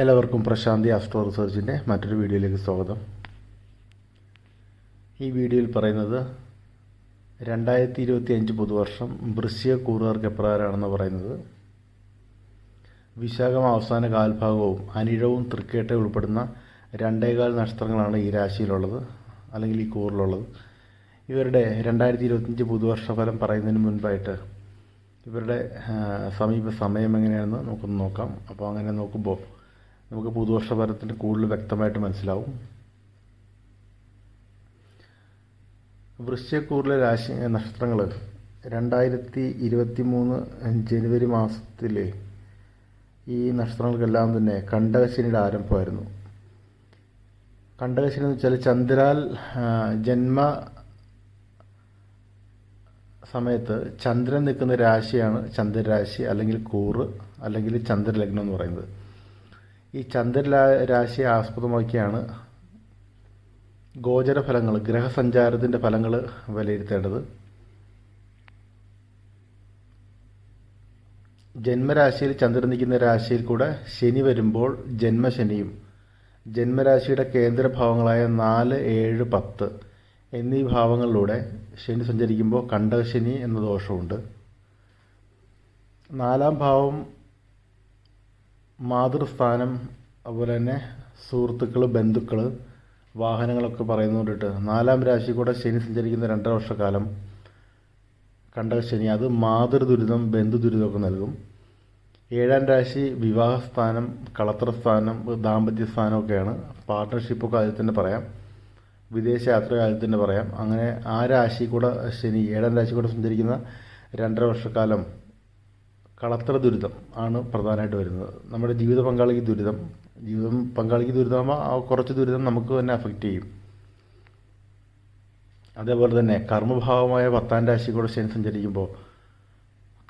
എല്ലാവർക്കും പ്രശാന്തി ആസ്ട്രോ റിസർച്ചിന്റെ മറ്റൊരു വീഡിയോയിലേക്ക് സ്വാഗതം. ഈ വീഡിയോയിൽ പറയുന്നത് രണ്ടായിരത്തി ഇരുപത്തി അഞ്ച് പുതുവർഷം വൃശ്ചിക കൂറുകാർക്ക് എപ്രകാരമാണെന്ന് പറയുന്നത്. വിശാഖം അവസാന കാൽഭാഗവും അനിഴവും തൃക്കേട്ടെ ഉൾപ്പെടുന്ന രണ്ടേകാൽ നക്ഷത്രങ്ങളാണ് ഈ രാശിയിലുള്ളത് അല്ലെങ്കിൽ ഈ കൂറിലുള്ളത്. ഇവരുടെ രണ്ടായിരത്തി ഇരുപത്തഞ്ച് പുതുവർഷ ഫലം പറയുന്നതിന് മുൻപായിട്ട് ഇവരുടെ സമീപ സമയം എങ്ങനെയാണെന്ന് നമുക്കൊന്ന് നോക്കാം. അപ്പോൾ അങ്ങനെ നോക്കുമ്പോൾ നമുക്ക് പുതുവർഷ ഫലത്തിന് കൂടുതൽ വ്യക്തമായിട്ട് മനസ്സിലാവും. വൃശ്ചക്കൂറിലെ രാശി നക്ഷത്രങ്ങൾ രണ്ടായിരത്തി ഇരുപത്തി മൂന്ന് ജനുവരി മാസത്തിലെ ഈ നക്ഷത്രങ്ങൾക്കെല്ലാം തന്നെ കണ്ടകശനിയുടെ ആരംഭമായിരുന്നു. കണ്ടകശനി എന്ന് വെച്ചാൽ ചന്ദ്രാൽ ജന്മ സമയത്ത് ചന്ദ്രൻ നിൽക്കുന്ന രാശിയാണ് ചന്ദ്രരാശി അല്ലെങ്കിൽ കൂറ് അല്ലെങ്കിൽ ചന്ദ്രലഗ്നം എന്ന് പറയുന്നത്. ഈ ചന്ദ്ര രാശിയെ ആസ്പദമാക്കിയാണ് ഗോചര ഫലങ്ങൾ ഗ്രഹസഞ്ചാരത്തിന്റെ ഫലങ്ങൾ വിലയിരുത്തേണ്ടത്. ജന്മരാശിയിൽ ചന്ദ്രൻ നിൽക്കുന്ന രാശിയിൽ കൂടെ ശനി വരുമ്പോൾ ജന്മശനിയും ജന്മരാശിയുടെ കേന്ദ്രഭാവങ്ങളായ നാല് ഏഴ് പത്ത് എന്നീ ഭാവങ്ങളിലൂടെ ശനി സഞ്ചരിക്കുമ്പോൾ കണ്ടകശനി എന്ന ദോഷമുണ്ട്. നാലാം ഭാവം മാതൃസ്ഥാനം അതുപോലെ തന്നെ സുഹൃത്തുക്കൾ ബന്ധുക്കൾ വാഹനങ്ങളൊക്കെ പറയുന്നതുകൊണ്ടിട്ട് നാലാം രാശി കൂടെ ശനി സഞ്ചരിക്കുന്ന രണ്ടര വർഷക്കാലം കണ്ട ശനി അത് മാതൃദുരിതം ബന്ധു ദുരിതമൊക്കെ നൽകും. ഏഴാം രാശി വിവാഹസ്ഥാനം കളത്രസ്ഥാനം ദാമ്പത്യസ്ഥാനം ഒക്കെയാണ് പാർട്ട്ണർഷിപ്പൊക്കെ അതിൽ തന്നെ പറയാം. വിദേശ യാത്ര ആദ്യം തന്നെ പറയാം. അങ്ങനെ ആ രാശി കൂടെ ശനി ഏഴാം രാശി കൂടെ സഞ്ചരിക്കുന്ന രണ്ടര വർഷക്കാലം കളത്ര ദുരിതം ആണ് പ്രധാനമായിട്ട് വരുന്നത്. നമ്മുടെ ജീവിത പങ്കാളിക്ക് ദുരിതം ജീവിതം പങ്കാളിക്ക് ദുരിതമാകുമ്പോൾ ആ കുറച്ച് ദുരിതം നമുക്ക് തന്നെ അഫക്റ്റ് ചെയ്യും. അതേപോലെ തന്നെ കർമ്മഭാവമായ പത്താം രാശി കൂടെ ശനി സഞ്ചരിക്കുമ്പോൾ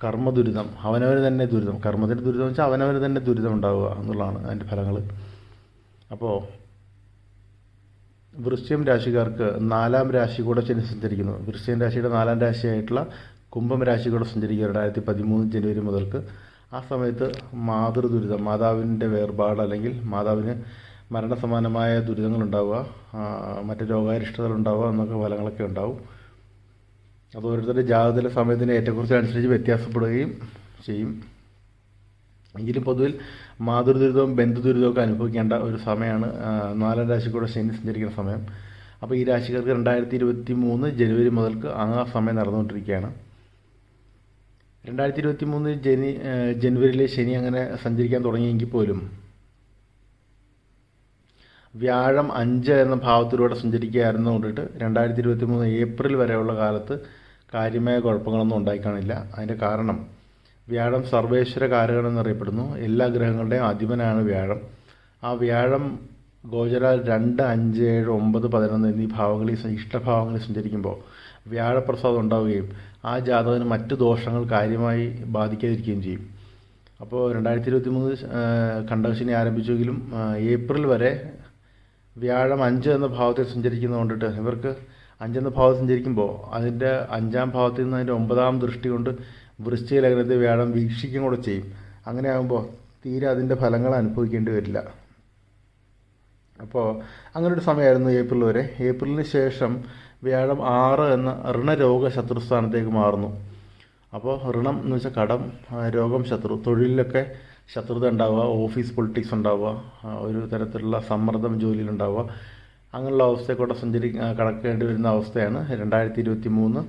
കർമ്മ ദുരിതം അവനവന് തന്നെ ദുരിതം. കർമ്മത്തിന്റെ ദുരിതം വെച്ചാൽ അവനവന് തന്നെ ദുരിതം ഉണ്ടാവുക എന്നുള്ളതാണ് അതിന്റെ ഫലങ്ങൾ അപ്പോൾ വൃശ്യം രാശിക്കാർക്ക് നാലാം രാശി കൂടെ ശനി സഞ്ചരിക്കുന്നു. വൃശ്യം രാശിയുടെ നാലാം രാശിയായിട്ടുള്ള കുംഭം രാശി കൂടെ സഞ്ചരിക്കുക രണ്ടായിരത്തി പതിമൂന്ന് ജനുവരി മുതൽക്ക്. ആ സമയത്ത് മാതൃദുരിതം മാതാവിന്റെ വേർപാട് അല്ലെങ്കിൽ മാതാവിന് മരണസമാനമായ ആ, മറ്റ് രോഗാരിഷ്ടതകൾ ഉണ്ടാവുക എന്നൊക്കെ ഫലങ്ങളൊക്കെ ഉണ്ടാവും. അത് ഓരോരുത്തരുടെ ജാതകത്തിലെ സമയത്തിന്റെ ഏറ്റക്കുറിച്ചനുസരിച്ച് വ്യത്യാസപ്പെടുകയും ചെയ്യും. എങ്കിലും പൊതുവിൽ മാതൃദുരിതവും ബന്ധുദുരിതവും ഒക്കെ അനുഭവിക്കേണ്ട ഒരു സമയമാണ് നാലാം രാശി കൂടെ ശനി സഞ്ചരിക്കുന്ന സമയം. അപ്പോൾ ഈ രാശിക്കാർക്ക് രണ്ടായിരത്തി ഇരുപത്തി മൂന്ന് ജനുവരി മുതൽക്ക് ആ സമയം നടന്നുകൊണ്ടിരിക്കുകയാണ്. രണ്ടായിരത്തി ഇരുപത്തി മൂന്ന് ജനി ജനുവരിയിലെ ശനി അങ്ങനെ സഞ്ചരിക്കാൻ തുടങ്ങിയെങ്കിൽ പോലും വ്യാഴം അഞ്ച് എന്ന ഭാവത്തിലൂടെ സഞ്ചരിക്കുകയായിരുന്നു കൊണ്ടിട്ട് രണ്ടായിരത്തി ഇരുപത്തി മൂന്ന് ഏപ്രിൽ വരെയുള്ള കാലത്ത് കാര്യമായ കുഴപ്പങ്ങളൊന്നും ഉണ്ടായിക്കാണില്ല. അതിന്റെ കാരണം വ്യാഴം സർവേശ്വര കാരകൻ എന്നറിയപ്പെടുന്നു. എല്ലാ ഗ്രഹങ്ങളുടെയും അധിപനാണ് വ്യാഴം. ആ വ്യാഴം ഗോചര രണ്ട് അഞ്ച് ഏഴ് ഒമ്പത് പതിനൊന്ന് എന്നീ ഭാവങ്ങളിൽ ഇഷ്ടഭാവങ്ങളിൽ സഞ്ചരിക്കുമ്പോൾ വ്യാഴപ്രസാദം ഉണ്ടാവുകയും ആ ജാതകത്തിന് മറ്റു ദോഷങ്ങൾ കാര്യമായി ബാധിക്കാതിരിക്കുകയും ചെയ്യും. അപ്പോൾ രണ്ടായിരത്തി ഇരുപത്തി മൂന്ന് കണ്ടകശനി ആരംഭിച്ചെങ്കിലും ഏപ്രിൽ വരെ വ്യാഴം അഞ്ച് എന്ന ഭാവത്തിൽ സഞ്ചരിക്കുന്നത് കൊണ്ടിട്ട് ഇവർക്ക് അഞ്ചെന്ന ഭാവത്തിൽ സഞ്ചരിക്കുമ്പോൾ അതിന്റെ അഞ്ചാം ഭാവത്തിൽ നിന്ന് അതിന്റെ ഒമ്പതാം ദൃഷ്ടി കൊണ്ട് വൃശ്ചിക ലഗ്നത്തെ വ്യാഴം വീക്ഷിക്കും കൂടെ ചെയ്യും. അങ്ങനെ ആകുമ്പോൾ തീരെ അതിന്റെ ഫലങ്ങൾ അനുഭവിക്കേണ്ടി വരില്ല. അപ്പോൾ അങ്ങനൊരു സമയമായിരുന്നു ഏപ്രിൽ വരെ. ഏപ്രിലിന് ശേഷം വ്യാഴം ആറ് എന്ന ഋണരോഗ ശത്രുസ്ഥാനത്തേക്ക് മാറുന്നു. അപ്പോൾ ഋണം എന്ന് വെച്ചാൽ കടം രോഗം ശത്രു തൊഴിലിലൊക്കെ ശത്രുത ഉണ്ടാവുക ഓഫീസ് പൊളിറ്റിക്സ് ഉണ്ടാവുക ഒരു തരത്തിലുള്ള സമ്മർദ്ദം ജോലിയിലുണ്ടാവുക അങ്ങനെയുള്ള അവസ്ഥയെക്കൂടെ സഞ്ചരി കടക്കേണ്ടി വരുന്ന അവസ്ഥയാണ് രണ്ടായിരത്തി ഇരുപത്തി മൂന്ന്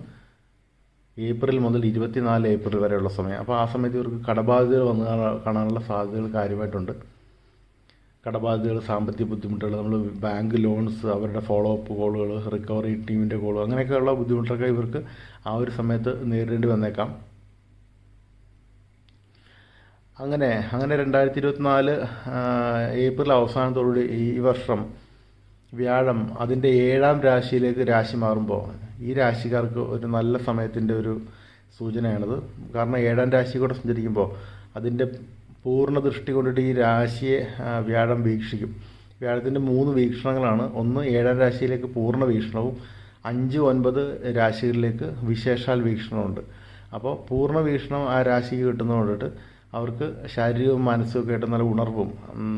ഏപ്രിൽ മുതൽ ഇരുപത്തിനാല് ഏപ്രിൽ വരെയുള്ള സമയം. അപ്പോൾ ആ സമയത്ത് ഇവർക്ക് കടബാധ്യത വന്ന് കാണാനുള്ള സാധ്യതകൾ കാര്യമായിട്ടുണ്ട്. കടബാധ്യതകൾ സാമ്പത്തിക ബുദ്ധിമുട്ടുകൾ നമ്മൾ ബാങ്ക് ലോൺസ് അവരുടെ ഫോളോ അപ്പ് കോളുകൾ റിക്കവറി ടീമിന്റെ കോളുകൾ അങ്ങനെയൊക്കെയുള്ള ബുദ്ധിമുട്ടൊക്കെ ഇവർക്ക് ആ ഒരു സമയത്ത് നേരിടേണ്ടി വന്നേക്കാം. അങ്ങനെ അങ്ങനെ രണ്ടായിരത്തി ഇരുപത്തിനാല് ഏപ്രിൽ അവസാനത്തോടുകൂടി ഈ വർഷം വ്യാഴം അതിന്റെ ഏഴാം രാശിയിലേക്ക് രാശി മാറുമ്പോൾ ഈ രാശിക്കാർക്ക് ഒരു നല്ല സമയത്തിന്റെ ഒരു സൂചനയാണിത്. കാരണം ഏഴാം രാശി കൂടെ സഞ്ചരിക്കുമ്പോൾ അതിന്റെ പൂർണ ദൃഷ്ടി കൊണ്ടിട്ട് ഈ രാശിയെ വ്യാഴം വീക്ഷിക്കും. വ്യാഴത്തിന്റെ മൂന്ന് വീക്ഷണങ്ങളാണ്. ഒന്ന് ഏഴാം രാശിയിലേക്ക് പൂർണ വീക്ഷണവും അഞ്ച് ഒൻപത് രാശികളിലേക്ക് വിശേഷാൽ വീക്ഷണമുണ്ട് അപ്പോൾ പൂർണ വീക്ഷണം ആ രാശിക്ക് കിട്ടുന്നതുകൊണ്ടിട്ട് അവർക്ക് ശാരീരികവും മാനസികവും ആയിട്ട് നല്ല ഉണർവും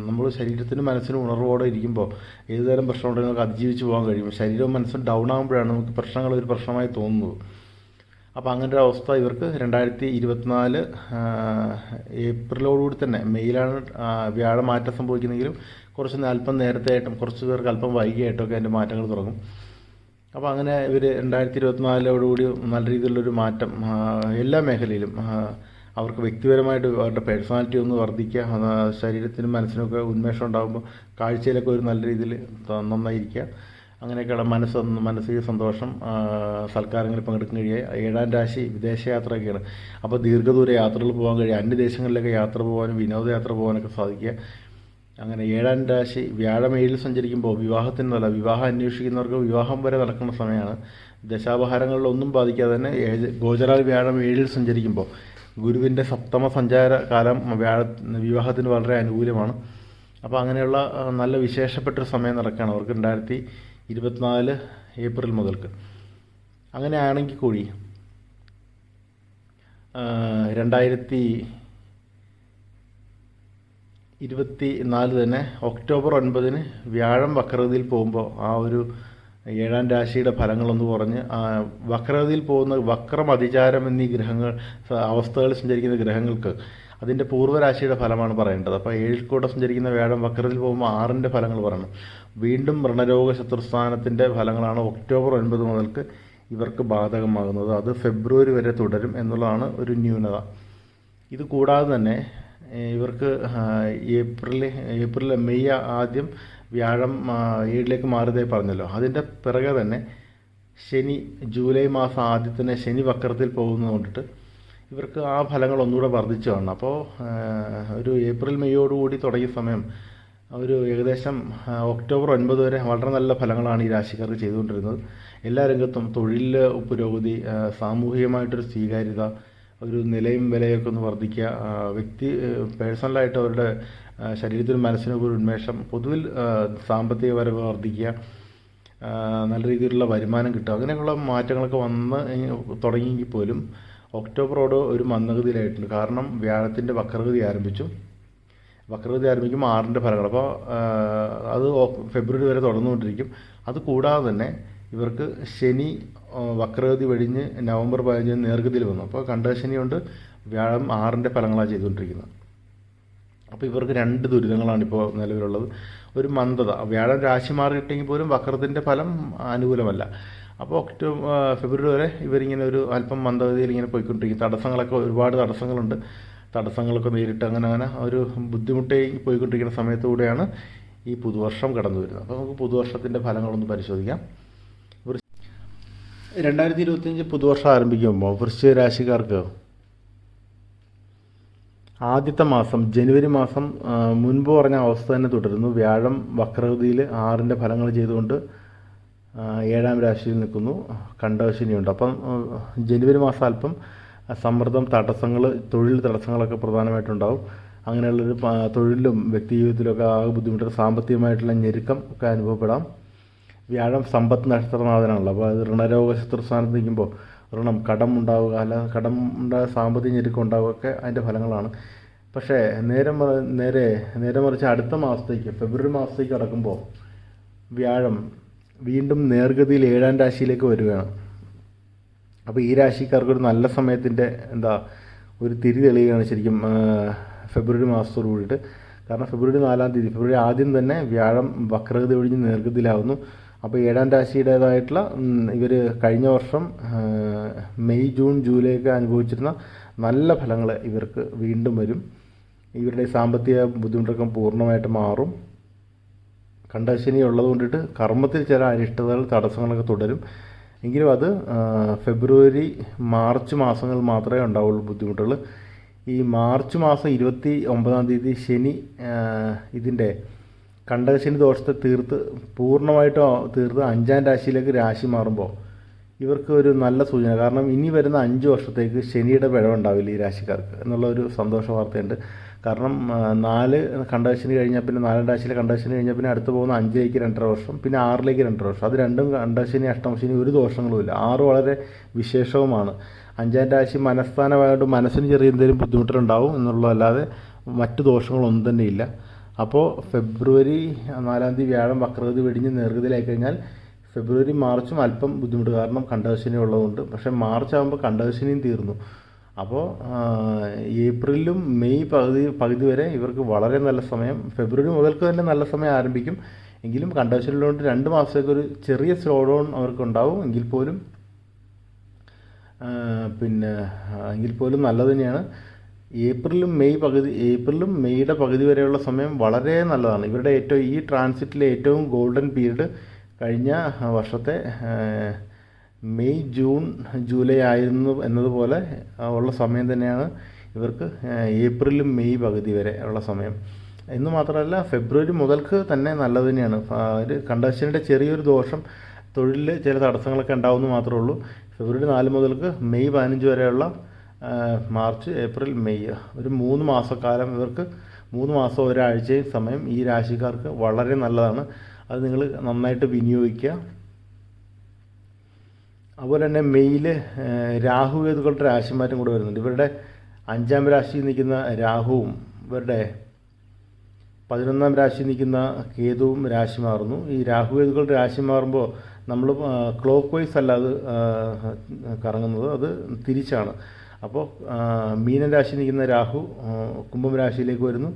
നമ്മൾ ശരീരത്തിനും മനസ്സിനും ഉണർവോടെ ഇരിക്കുമ്പോൾ ഏതുതരം പ്രശ്നം ഉണ്ടെങ്കിലും നമുക്ക് അതിജീവിച്ച് പോകാൻ കഴിയും. ശരീരവും മനസ്സും ഡൗൺ ആകുമ്പോഴാണ് നമുക്ക് പ്രശ്നങ്ങൾ ഒരു പ്രശ്നമായി തോന്നുന്നത്. അപ്പോൾ അങ്ങനെ ഒരു അവസ്ഥ ഇവർക്ക്. രണ്ടായിരത്തി ഇരുപത്തിനാല് ഏപ്രിലോടുകൂടി തന്നെ മെയ്യിലാണ് വ്യാഴം മാറ്റം സംഭവിക്കുന്നെങ്കിലും കുറച്ച് അല്പം നേരത്തെ ആയിട്ടും കുറച്ച് പേർക്ക് അല്പം വൈകിയായിട്ടൊക്കെ അതിന്റെ മാറ്റങ്ങൾ തുടങ്ങും. അപ്പോൾ അങ്ങനെ ഇവർ രണ്ടായിരത്തി ഇരുപത്തിനാലോടുകൂടി നല്ല രീതിയിലുള്ളൊരു മാറ്റം എല്ലാ മേഖലയിലും അവർക്ക് വ്യക്തിപരമായിട്ട് അവരുടെ പേഴ്സണാലിറ്റി ഒന്ന് വർദ്ധിക്കുക ശരീരത്തിനും മനസ്സിനൊക്കെ ഉന്മേഷം ഉണ്ടാകുമ്പോൾ കാഴ്ചയിലൊക്കെ ഒരു നല്ല രീതിയിൽ നന്നായിരിക്കുക. അങ്ങനെയൊക്കെയുള്ള മനസ്സ് മനസ്സിക സന്തോഷം സൽക്കാരങ്ങളിൽ പങ്കെടുക്കാൻ കഴിയുക. ഏഴാം രാശി വിദേശയാത്രയൊക്കെയാണ്. അപ്പോൾ ദീർഘദൂര യാത്രകൾ പോകാൻ കഴിയുക. അന്യദേശങ്ങളിലൊക്കെ യാത്ര പോകാനും വിനോദയാത്ര പോകാനൊക്കെ സാധിക്കുക. അങ്ങനെ ഏഴാം രാശി വ്യാഴം ഏഴിൽ സഞ്ചരിക്കുമ്പോൾ വിവാഹത്തിന് നല്ല വിവാഹം അന്വേഷിക്കുന്നവർക്ക് വിവാഹം വരെ നടക്കുന്ന സമയമാണ്. ദശാപഹാരങ്ങളിലൊന്നും ബാധിക്കാതെ തന്നെ ഗോചരാൽ വ്യാഴം ഏഴിൽ സഞ്ചരിക്കുമ്പോൾ ഗുരുവിന്റെ സപ്തമ സഞ്ചാര കാലം വ്യാഴ വിവാഹത്തിന് വളരെ അനുകൂലമാണ്. അപ്പോൾ അങ്ങനെയുള്ള നല്ല വിശേഷപ്പെട്ടൊരു സമയം നടക്കുകയാണ്. അവർക്ക് രണ്ടായിരത്തി ഇരുപത്തിനാല് ഏപ്രിൽ മുതൽക്ക്. അങ്ങനെയാണെങ്കിൽ ആ, രണ്ടായിരത്തി ഇരുപത്തി നാല് തന്നെ ഒക്ടോബർ ഒൻപതിന് വ്യാഴം വക്രഗതിയിൽ പോകുമ്പോൾ ആ ഒരു ഏഴാം രാശിയുടെ ഫലങ്ങളൊന്ന് കുറഞ്ഞ് ആ വക്രഗതിയിൽ പോകുന്ന വക്രം അതിചാരം എന്നീ ഗ്രഹങ്ങൾ അവസ്ഥകൾ സഞ്ചരിക്കുന്ന ഗ്രഹങ്ങൾക്ക് അതിന്റെ പൂർവരാശിയുടെ ഫലമാണ് പറയേണ്ടത്. അപ്പോൾ ഏഴിൽ കൂടെ സഞ്ചരിക്കുന്ന വ്യാഴം വക്രത്തിൽ പോകുമ്പോൾ ആറിന്റെ ഫലങ്ങൾ പറയണം. വീണ്ടും വ്രണരോഗ ശത്രുസ്ഥാനത്തിന്റെ ഫലങ്ങളാണ് ഒക്ടോബർ ഒൻപത് മുതൽക്ക് ഇവർക്ക് ബാധകമാകുന്നത്. അത് ഫെബ്രുവരി വരെ തുടരും എന്നുള്ളതാണ് ഒരു ന്യൂനത. ഇത് കൂടാതെ തന്നെ ഇവർക്ക് ഏപ്രിൽ ഏപ്രിൽ മെയ് ആദ്യം വ്യാഴം ഏഴിലേക്ക് മാറിയതായി പറഞ്ഞല്ലോ. അതിന്റെ പിറകെ തന്നെ ശനി ജൂലൈ മാസം ആദ്യത്തിന് ശനി വക്രത്തിൽ പോകുന്നത് കൊണ്ടിട്ട് ഇവർക്ക് ആ ഫലങ്ങൾ ഒന്നുകൂടെ വർദ്ധിച്ചു കാണണം. അപ്പോൾ ഒരു ഏപ്രിൽ മെയ്യോടുകൂടി തുടങ്ങിയ സമയം ഒരു ഏകദേശം ഒക്ടോബർ ഒൻപത് വരെ വളരെ നല്ല ഫലങ്ങളാണ് ഈ രാശിക്കാർക്ക് ചെയ്തുകൊണ്ടിരുന്നത്. എല്ലാ രംഗത്തും തൊഴിൽ പുരോഗതി സാമൂഹികമായിട്ടൊരു സ്വീകാര്യത ഒരു നിലയും വിലയൊക്കെ ഒന്ന് വർദ്ധിക്കുക വ്യക്തി പേഴ്സണലായിട്ട് അവരുടെ ശരീരത്തിനും മനസ്സിനും ഒരു ഉന്മേഷം പൊതുവിൽ സാമ്പത്തിക വരവ് വർദ്ധിക്കുക നല്ല രീതിയിലുള്ള വരുമാനം കിട്ടുക അങ്ങനെയൊക്കെയുള്ള മാറ്റങ്ങളൊക്കെ വന്ന് തുടങ്ങിയെങ്കിൽ പോലും ഒക്ടോബറോട് ഒരു മന്ദഗതിയിലായിട്ടുണ്ട്. കാരണം വ്യാഴത്തിന്റെ വക്രഗതി ആരംഭിച്ചു. വക്രഗതി ആരംഭിക്കുമ്പോൾ ആറിന്റെ ഫലങ്ങൾ. അപ്പോൾ അത് ഫെബ്രുവരി വരെ തുടർന്നുകൊണ്ടിരിക്കും. അത് കൂടാതെ തന്നെ ഇവർക്ക് ശനി വക്രഗതി വെടിഞ്ഞ് നവംബർ പതിനഞ്ചിന് നേർഗതിയിൽ വന്നു. അപ്പോൾ കണ്ടശനി കൊണ്ട് വ്യാഴം ആറിന്റെ ഫലങ്ങളാണ് ചെയ്തുകൊണ്ടിരിക്കുന്നത്. അപ്പോൾ ഇവർക്ക് രണ്ട് ദുരിതങ്ങളാണ് ഇപ്പോൾ നിലവിലുള്ളത്. ഒരു മന്ദത. വ്യാഴം രാശി മാറിയിട്ടെങ്കിൽ പോലും വക്രത്തിന്റെ ഫലം അനുകൂലമല്ല. അപ്പോൾ ഒക്ടോബർ ഫെബ്രുവരി വരെ ഇവരിങ്ങനെ ഒരു അല്പം മന്ദഗതിയിൽ ഇങ്ങനെ പോയിക്കൊണ്ടിരിക്കും. തടസ്സങ്ങളൊക്കെ ഒരുപാട് തടസ്സങ്ങളുണ്ട്. തടസ്സങ്ങളൊക്കെ നേരിട്ട് അങ്ങനെ അങ്ങനെ ഒരു ബുദ്ധിമുട്ടേ പോയിക്കൊണ്ടിരിക്കുന്ന സമയത്തൂടെയാണ് ഈ പുതുവർഷം കടന്നു വരുന്നത്. അപ്പോൾ നമുക്ക് പുതുവർഷത്തിന്റെ ഫലങ്ങളൊന്ന് പരിശോധിക്കാം. രണ്ടായിരത്തി ഇരുപത്തിയഞ്ച് പുതുവർഷം ആരംഭിക്കുമ്പോൾ വൃശ്ചിക രാശിക്കാർക്ക് ആദ്യത്തെ മാസം ജനുവരി മാസം മുൻപ് പറഞ്ഞ അവസ്ഥ തന്നെ തുടരുന്നു. വ്യാഴം വക്രഗതിയിൽ ആറിന്റെ ഫലങ്ങൾ ചെയ്തുകൊണ്ട് ഏഴാം രാശിയിൽ നിൽക്കുന്നു. കണ്ടശനിയുണ്ട് അപ്പം ജനുവരി മാസം അല്പം സമ്മർദ്ദം തടസ്സങ്ങൾ തൊഴിൽ തടസ്സങ്ങളൊക്കെ പ്രധാനമായിട്ടുണ്ടാവും. അങ്ങനെയുള്ളൊരു തൊഴിലും വ്യക്തി ജീവിതത്തിലൊക്കെ ആകെ ബുദ്ധിമുട്ട് സാമ്പത്തികമായിട്ടുള്ള ഞെരുക്കം ഒക്കെ അനുഭവപ്പെടാം. വ്യാഴം സമ്പത്ത് നക്ഷത്രനാഥനാണല്ലോ അപ്പോൾ അത് ഋണരോഗ ശത്രുസ്ഥാനത്ത് നിൽക്കുമ്പോൾ ഋണം കടം ഉണ്ടാവുക അല്ല കടം ഉണ്ടായ സാമ്പത്തിക ഞെരുക്കം ഉണ്ടാവുക ഒക്കെ അതിന്റെ ഫലങ്ങളാണ്. പക്ഷേ നേരം നേരെ നേരെ മറിച്ച് അടുത്ത മാസത്തേക്ക് ഫെബ്രുവരി മാസത്തേക്ക് കടക്കുമ്പോൾ വ്യാഴം വീണ്ടും നേർഗതിയിൽ ഏഴാം രാശിയിലേക്ക് വരികയാണ്. അപ്പോൾ ഈ രാശിക്കാർക്ക് ഒരു നല്ല സമയത്തിന്റെ എന്താ ഒരു തിരി തെളിയുകയാണ് ശരിക്കും ഫെബ്രുവരി മാസത്തോട് കൂടിയിട്ട്. കാരണം ഫെബ്രുവരി നാലാം തീയതി ഫെബ്രുവരി ആദ്യം തന്നെ വ്യാഴം വക്രഗതി ഒഴിഞ്ഞ് നേർഗതിയിലാവുന്നു. അപ്പോൾ ഏഴാം രാശിയുടേതായിട്ടുള്ള ഇവർ കഴിഞ്ഞ വർഷം മെയ് ജൂൺ ജൂലൈ ഒക്കെ അനുഭവിച്ചിരുന്ന നല്ല ഫലങ്ങൾ ഇവർക്ക് വീണ്ടും വരും. ഇവരുടെ സാമ്പത്തിക ബുദ്ധിമുട്ടൊക്കെ പൂർണമായിട്ട് മാറും. കണ്ടശനി ഉള്ളത് കൊണ്ടിട്ട് കർമ്മത്തിൽ ചില അനിഷ്ടതകൾ തടസ്സങ്ങളൊക്കെ തുടരും. എങ്കിലും അത് ഫെബ്രുവരി മാർച്ച് മാസങ്ങൾ മാത്രമേ ഉണ്ടാവുള്ളൂ ബുദ്ധിമുട്ടുകൾ. ഈ മാർച്ച് മാസം ഇരുപത്തി ഒമ്പതാം തീയതി ശനി ഇതിന്റെ കണ്ടകശനി ദോഷത്തെ തീർത്ത് പൂർണമായിട്ട് തീർത്ത് അഞ്ചാം രാശിയിലേക്ക് രാശി മാറുമ്പോൾ ഇവർക്ക് ഒരു നല്ല സൂചന. കാരണം ഇനി വരുന്ന അഞ്ച് വർഷത്തേക്ക് ശനിയുടെ പിഴവുണ്ടാവില്ല ഈ രാശിക്കാർക്ക്. എന്നുള്ള ഒരു സന്തോഷ വാർത്തയുണ്ട്. കാരണം നാല് കണ്ടകശനി കഴിഞ്ഞാൽ പിന്നെ നാലാം രാശിയിലെ കണ്ടകശനി കഴിഞ്ഞാൽ പിന്നെ അടുത്ത് പോകുന്ന അഞ്ചിലേക്ക് രണ്ടര വർഷം പിന്നെ ആറിലേക്ക് രണ്ടര വർഷം. അത് രണ്ടും കണ്ടശനി അഷ്ടമശനി ഒരു ദോഷങ്ങളുമില്ല ആറ് വളരെ വിശേഷവുമാണ്. അഞ്ചാം രാശി മനസ്ഥാനമായതുകൊണ്ട് മനസ്സിന് ചെറിയ എന്തെങ്കിലും ബുദ്ധിമുട്ടുണ്ടാവും എന്നുള്ളതല്ലാതെ മറ്റു ദോഷങ്ങളൊന്നും തന്നെ ഇല്ല. അപ്പോൾ ഫെബ്രുവരി നാലാം തീയതി വ്യാഴം വക്രഗതി വെടിഞ്ഞ് നേർഗതിയിലായി കഴിഞ്ഞാൽ ഫെബ്രുവരി മാർച്ചും അല്പം ബുദ്ധിമുട്ട്. കാരണം കണ്ടകശനി ഉള്ളതുകൊണ്ട്. പക്ഷേ മാർച്ച് ആകുമ്പോൾ കണ്ടകശനിയും തീർന്നു. അപ്പോൾ ഏപ്രിലും മെയ് പകുതി പകുതി വരെ ഇവർക്ക് വളരെ നല്ല സമയം ഫെബ്രുവരി മുതൽക്ക് തന്നെ നല്ല സമയം ആരംഭിക്കും. എങ്കിലും കണ്ടകശനിലുകൊണ്ട് രണ്ട് മാസത്തേക്ക് ഒരു ചെറിയ സ്ലോ ഡൗൺ അവർക്കുണ്ടാവും. എങ്കിൽ പോലും പിന്നെ എങ്കിൽ പോലും നല്ലത് തന്നെയാണ്. ഏപ്രിലും മെയ് പകുതി ഏപ്രിലും മെയ്യുടെ പകുതി വരെയുള്ള സമയം വളരെ നല്ലതാണ്. ഇവരുടെ ഏറ്റവും ഈ ട്രാൻസിറ്റിലെ ഏറ്റവും ഗോൾഡൻ പീരീഡ് കഴിഞ്ഞ വർഷത്തെ മെയ് ജൂൺ ജൂലൈ ആയിരുന്നു എന്നതുപോലെ ഉള്ള സമയം തന്നെയാണ് ഇവർക്ക് ഏപ്രിലും മെയ് പകുതി വരെ ഉള്ള സമയം. എന്ന് മാത്രമല്ല ഫെബ്രുവരി മുതൽക്ക് തന്നെ നല്ലത് തന്നെയാണ്. ഒരു കണ്ടക്ഷന്റെ ചെറിയൊരു ദോഷം തൊഴിലിൽ ചില തടസ്സങ്ങളൊക്കെ ഉണ്ടാവുമെന്ന് മാത്രമേ ഉള്ളൂ. ഫെബ്രുവരി നാല് മുതൽക്ക് മെയ് പതിനഞ്ച് വരെയുള്ള മാർച്ച് ഏപ്രിൽ മെയ് ഒരു മൂന്ന് മാസക്കാലം ഇവർക്ക് മൂന്ന് മാസം ഒരാഴ്ചയും സമയം ഈ രാശിക്കാർക്ക് വളരെ നല്ലതാണ്. അത് നിങ്ങൾ നന്നായിട്ട് വിനിയോഗിക്കുക. അതുപോലെ തന്നെ മെയ്യിൽ രാഹു കേതുക്കളുടെ രാശിമാറ്റം കൂടെ വരുന്നുണ്ട്. ഇവരുടെ അഞ്ചാം രാശിയിൽ നിൽക്കുന്ന രാഹുവും ഇവരുടെ പതിനൊന്നാം രാശി നിൽക്കുന്ന കേതുവും രാശി മാറുന്നു. ഈ രാഹു കേതുക്കളുടെ രാശി മാറുമ്പോൾ നമ്മൾ ക്ലോക്ക് വൈസ് അല്ല അത് കറങ്ങുന്നത് അത് തിരിച്ചാണ്. അപ്പോൾ മീനൻ രാശി നിൽക്കുന്ന രാഹു കുംഭം രാശിയിലേക്ക് വരുന്നു.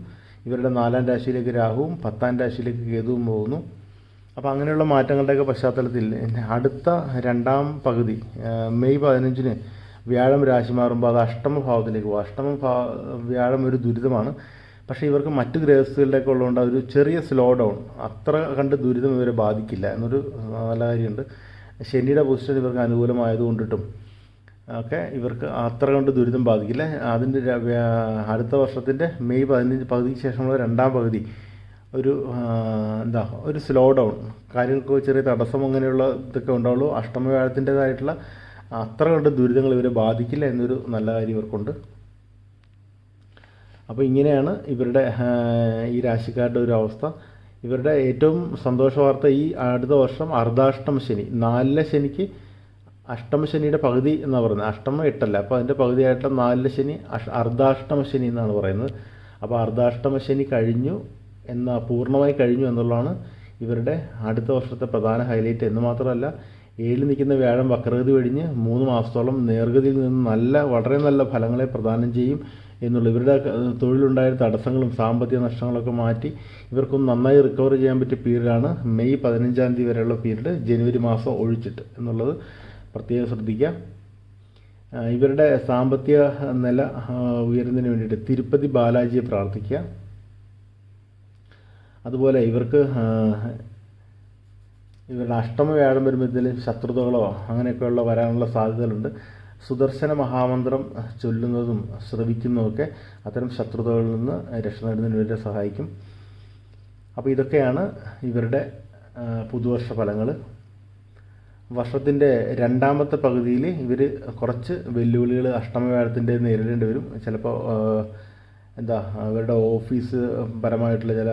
ഇവരുടെ നാലാം രാശിയിലേക്ക് രാഹുവും പത്താം രാശിയിലേക്ക് കേതുവും പോകുന്നു. അപ്പോൾ അങ്ങനെയുള്ള മാറ്റങ്ങളുടെയൊക്കെ പശ്ചാത്തലത്തിൽ അടുത്ത രണ്ടാം പകുതി മെയ് പതിനഞ്ചിന് വ്യാഴം രാശി മാറുമ്പോൾ അത് അഷ്ടമ ഭാവത്തിലേക്ക് പോകും. അഷ്ടമ ഭാ വ്യാഴം ഒരു ദുരിതമാണ്. പക്ഷേ ഇവർക്ക് മറ്റു ഗ്രഹസ്ഥികളുടെയൊക്കെ ഉള്ളതുകൊണ്ട് ഒരു ചെറിയ സ്ലോ ഡൗൺ അത്ര കണ്ട് ദുരിതം ഇവരെ ബാധിക്കില്ല എന്നൊരു നല്ല കാര്യമുണ്ട്. ശനിയുടെ പൊസിഷൻ ഇവർക്ക് അനുകൂലമായതുകൊണ്ടിട്ടും ഒക്കെ ഇവർക്ക് അത്ര കണ്ട് ദുരിതം ബാധിക്കില്ല. അതിന്റെ അടുത്ത വർഷത്തിന്റെ മെയ് പതിനഞ്ച് പകുതിക്ക് ശേഷമുള്ള രണ്ടാം പകുതി ഒരു എന്താ ഒരു സ്ലോ ഡൗൺ കാര്യങ്ങൾക്ക് ചെറിയ തടസ്സം അങ്ങനെയുള്ള ഇതൊക്കെ ഉണ്ടാവുള്ളൂ. അഷ്ടമവ്യാഴത്തിന്റെതായിട്ടുള്ള അത്ര കണ്ട് ദുരിതങ്ങൾ ഇവരെ ബാധിക്കില്ല എന്നൊരു നല്ല കാര്യം ഇവർക്കുണ്ട്. അപ്പോൾ ഇങ്ങനെയാണ് ഇവരുടെ ഈ രാശിക്കാരുടെ ഒരു അവസ്ഥ. ഇവരുടെ ഏറ്റവും സന്തോഷ വാർത്ത ഈ അടുത്ത വർഷം അർദ്ധാഷ്ടമ ശനി. നാലിലെ ശനിക്ക് അഷ്ടമ ശനിയുടെ പകുതി എന്നാണ് പറയുന്നത്. അഷ്ടമ എട്ടല്ല. അപ്പോൾ അതിന്റെ പകുതിയായിട്ടുള്ള നാലിലെ ശനി അർദ്ധാഷ്ടമ ശനി എന്നാണ് പറയുന്നത്. അപ്പോൾ അർദ്ധാഷ്ടമ ശനി കഴിഞ്ഞു. എന്ന പൂർണമായി കഴിഞ്ഞു എന്നുള്ളതാണ് ഇവരുടെ അടുത്ത വർഷത്തെ പ്രധാന ഹൈലൈറ്റ് എന്ന് മാത്രമല്ല ഏഴിൽ നിൽക്കുന്ന വ്യാഴം വക്രഗതി വെടിഞ്ഞ് മൂന്ന് മാസത്തോളം നേർഗതിയിൽ നിന്ന് നല്ല വളരെ നല്ല ഫലങ്ങളെ പ്രദാനം ചെയ്യും എന്നുള്ള ഇവരുടെ തൊഴിലുണ്ടായ തടസ്സങ്ങളും സാമ്പത്തിക നഷ്ടങ്ങളൊക്കെ മാറ്റി ഇവർക്കൊന്ന് നന്നായി റിക്കവർ ചെയ്യാൻ പറ്റിയ പീരീഡാണ് മെയ് പതിനഞ്ചാം തീയതി വരെയുള്ള പീരീഡ് ജനുവരി മാസം ഒഴിച്ചിട്ട് എന്നുള്ളത് പ്രത്യേകം ശ്രദ്ധിക്കുക. ഇവരുടെ സാമ്പത്തിക നില ഉയരുന്നതിന് വേണ്ടിയിട്ട് തിരുപ്പതി ബാലാജിയെ പ്രാർത്ഥിക്കുക. അതുപോലെ ഇവർക്ക് ഇവരുടെ അഷ്ടമ വ്യാഴം വരുമ്പോഴത്തേലും ശത്രുതകളോ അങ്ങനെയൊക്കെയുള്ള വരാനുള്ള സാധ്യതകളുണ്ട്. സുദർശന മഹാമന്ത്രം ചൊല്ലുന്നതും ശ്രവിക്കുന്നതുമൊക്കെ അത്തരം ശത്രുതകളിൽ നിന്ന് രക്ഷ നേടുന്നതിന് വേണ്ടി സഹായിക്കും. അപ്പോൾ ഇതൊക്കെയാണ് ഇവരുടെ പുതുവർഷ ഫലങ്ങൾ. വർഷത്തിന്റെ രണ്ടാമത്തെ പകുതിയിൽ ഇവർ കുറച്ച് വെല്ലുവിളികൾ അഷ്ടമവ്യാഴത്തിന്റെ നേരിടേണ്ടി വരും. ചിലപ്പോൾ എന്താ അവരുടെ ഓഫീസ് പരമായിട്ടുള്ള ചില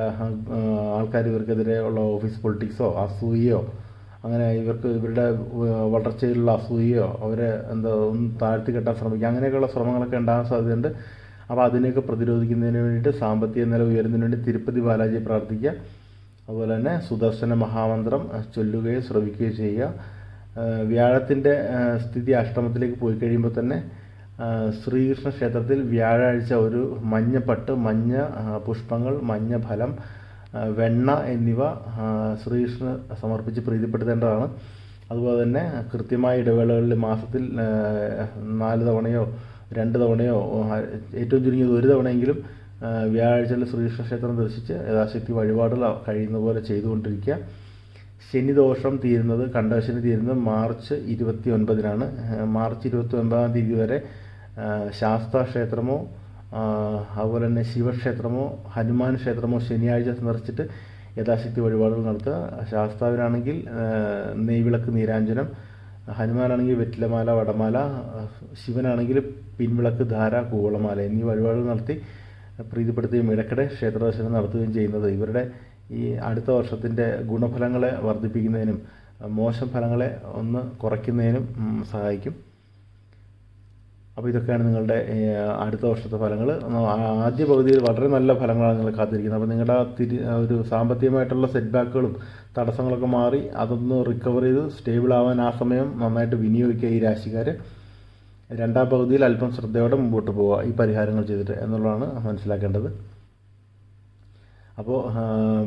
ആൾക്കാർ ഇവർക്കെതിരെ ഉള്ള ഓഫീസ് പൊളിറ്റിക്സോ അസൂയയോ അങ്ങനെ ഇവർക്ക് ഇവരുടെ വളർച്ചയിലുള്ള അസൂയയോ അവരെ എന്താ ഒന്ന് താഴ്ത്തി കെട്ടാൻ ശ്രമിക്കുക. അങ്ങനെയൊക്കെയുള്ള ശ്രമങ്ങളൊക്കെ ഉണ്ടാകാൻ സാധ്യതയുണ്ട്. അപ്പോൾ അതിനെയൊക്കെ പ്രതിരോധിക്കുന്നതിന് വേണ്ടിയിട്ട് സാമ്പത്തിക നില ഉയരുന്നതിന് വേണ്ടി തിരുപ്പതി ബാലാജിയെ പ്രാർത്ഥിക്കുക. അതുപോലെ തന്നെ സുദർശന മഹാമന്ത്രം ചൊല്ലുകയും ശ്രവിക്കുകയോ ചെയ്യുക. വ്യാഴത്തിന്റെ സ്ഥിതി അഷ്ടമത്തിലേക്ക് പോയി കഴിയുമ്പോൾ തന്നെ ശ്രീകൃഷ്ണ ക്ഷേത്രത്തിൽ വ്യാഴാഴ്ച ഒരു മഞ്ഞപ്പട്ട് മഞ്ഞ പുഷ്പങ്ങൾ മഞ്ഞ ഫലം വെണ്ണ എന്നിവ ശ്രീകൃഷ്ണ സമർപ്പിച്ച് പ്രീതിപ്പെടുത്തേണ്ടതാണ്. അതുപോലെ തന്നെ കൃത്യമായ ഇടവേളകളിൽ മാസത്തിൽ നാല് തവണയോ രണ്ട് തവണയോ ഏറ്റവും ചുരുങ്ങിയത് ഒരു തവണയെങ്കിലും വ്യാഴാഴ്ചയിൽ ശ്രീകൃഷ്ണ ക്ഷേത്രം ദർശിച്ച് യഥാശക്തി വഴിപാടുകൾ കഴിയുന്ന പോലെ ചെയ്തുകൊണ്ടിരിക്കുക. ശനിദോഷം തീരുന്നത് കണ്ടശനി തീരുന്നത് മാർച്ച് ഇരുപത്തി ഒൻപതിനാണ് മാർച്ച് ഇരുപത്തി ഒൻപതാം തീയതി വരെ ആഹ് ശാസ്താ ക്ഷേത്രമോ ആഹ് അതുപോലെ തന്നെ ശിവക്ഷേത്രമോ ഹനുമാൻ ക്ഷേത്രമോ ശനിയാഴ്ച സന്ദർശിച്ചിട്ട് യഥാശക്തി വഴിപാടുകൾ നടത്തുക. ശാസ്താവിനാണെങ്കിൽ നെയ്വിളക്ക് നീരാഞ്ജനം ഹനുമാനാണെങ്കിൽ വെറ്റിലമാല വടമാല ശിവനാണെങ്കിൽ പിൻവിളക്ക് ധാര കൂവളമാല എന്നീ വഴിപാടുകൾ നടത്തി പ്രീതിപ്പെടുത്തുകയും ഇടയ്ക്കിടെ ക്ഷേത്രദർശനം നടത്തുകയും ചെയ്യുന്നത്. ഇവരുടെ ഈ അടുത്ത വർഷത്തിന്റെ ഗുണഫലങ്ങളെ വർദ്ധിപ്പിക്കുന്നതിനും മോശം ഫലങ്ങളെ ഒന്ന് കുറയ്ക്കുന്നതിനും സഹായിക്കും. അപ്പോൾ ഇതൊക്കെയാണ് നിങ്ങളുടെ അടുത്ത വർഷത്തെ ഫലങ്ങൾ. ആദ്യ പകുതിയിൽ വളരെ നല്ല ഫലങ്ങളാണ് നിങ്ങൾ കാത്തിരിക്കുന്നത്. അപ്പോൾ നിങ്ങളുടെ തിരി ഒരു സാമ്പത്തികമായിട്ടുള്ള സെറ്റ് ബാക്കുകളും തടസ്സങ്ങളൊക്കെ മാറി അതൊന്ന് റിക്കവർ ചെയ്ത് സ്റ്റേബിൾ ആവാൻ ആ സമയം നന്നായിട്ട് വിനിയോഗിക്കുക ഈ രാശിക്കാർ. രണ്ടാം പകുതിയിൽ അല്പം ശ്രദ്ധയോടെ മുമ്പോട്ട് പോവുക ഈ പരിഹാരങ്ങൾ ചെയ്തിട്ട് എന്നുള്ളതാണ് മനസ്സിലാക്കേണ്ടത്. അപ്പോൾ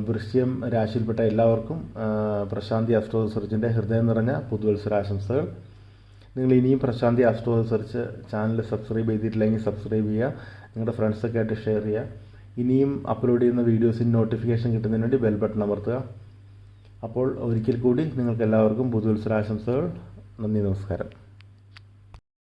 വൃശ്ചികം രാശിയിൽപ്പെട്ട എല്ലാവർക്കും പ്രശാന്തി അസ്ട്രോ റിസർച്ചിന്റെ ഹൃദയം നിറഞ്ഞ പുതുവത്സരാശംസകൾ. നിങ്ങൾ ഇനിയും Prashanthi astro research channel subscribe ചെയ്തിട്ടില്ലെങ്കിൽ സബ്സ്ക്രൈബ് ചെയ്യുക. നിങ്ങളുടെ ഫ്രണ്ട്സൊക്കെ ആയിട്ട് ഷെയർ ചെയ്യുക. ഇനിയും അപ്ലോഡ് ചെയ്യുന്ന വീഡിയോസിന് നോട്ടിഫിക്കേഷൻ കിട്ടുന്നതിന് വേണ്ടി ബെൽ ബട്ടൺ അമർത്തുക. അപ്പോൾ ഒരിക്കൽ കൂടി നിങ്ങൾക്ക് എല്ലാവർക്കും പുതുവത്സരാശംസകൾ. നന്ദി നമസ്കാരം.